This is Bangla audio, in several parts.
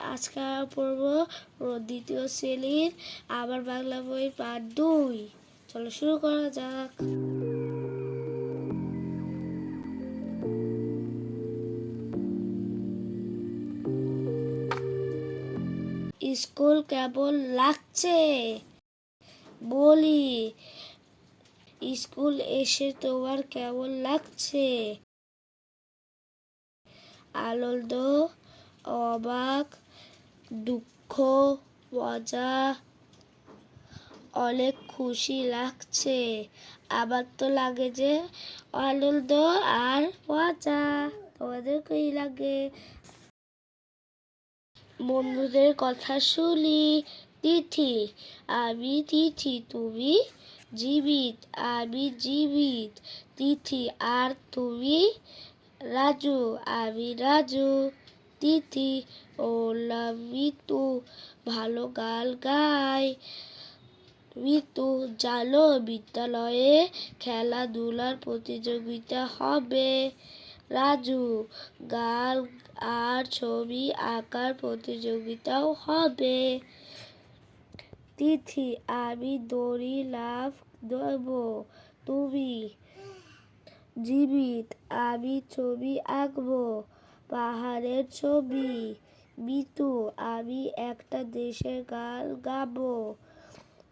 আজকে পড়ব দ্বিতীয় শ্রেণির আবার বাংলা বই পাঠ দুই। চলো শুরু করা যাক। স্কুল কেবল লাগছে? বলি, স্কুল এসে তোমার কেমন লাগছে? আনন্দ, অবাক দুঃখ, মজা, অনেক খুশি লাগছে। আমার তো লাগে যে আনন্দ আর মজা। তোমাদের কি লাগে? বন্ধুদের কথা শুনি। তিথি, আমি তিথি, তুমি জীবিত, আমি জীবিত। তিথি, আর তুমি রাজু, আমি রাজু। তিথি ও মিতু, ভালো গাল গায়। মিতু, জানো বিদ্যালয়ে খেলাধুলার প্রতিযোগিতা হবে। রাজু, গাল আর ছবি আঁকার প্রতিযোগিতাও হবে। তিথি, আমি দড়ি লাভ দেব, তুমি জীবিত, আমি ছবি আঁকবো। পাহাড়ের ছবি। মিতু, আমি একটা দেশের গান গাবো।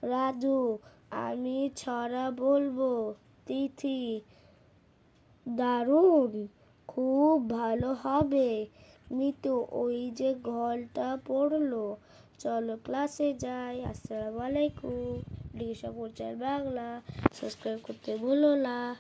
রাজু, আমি ছড়া বলব। তিথি, দারুণ, খুব ভালো হবে। মিতু, ওই যে ঘরটা পড়ল। চলো ক্লাসে যাই। আসসালামু আলাইকুম। ডিসা পরিচয় বাংলা। সাবস্ক্রাইব করতে ভুলো না।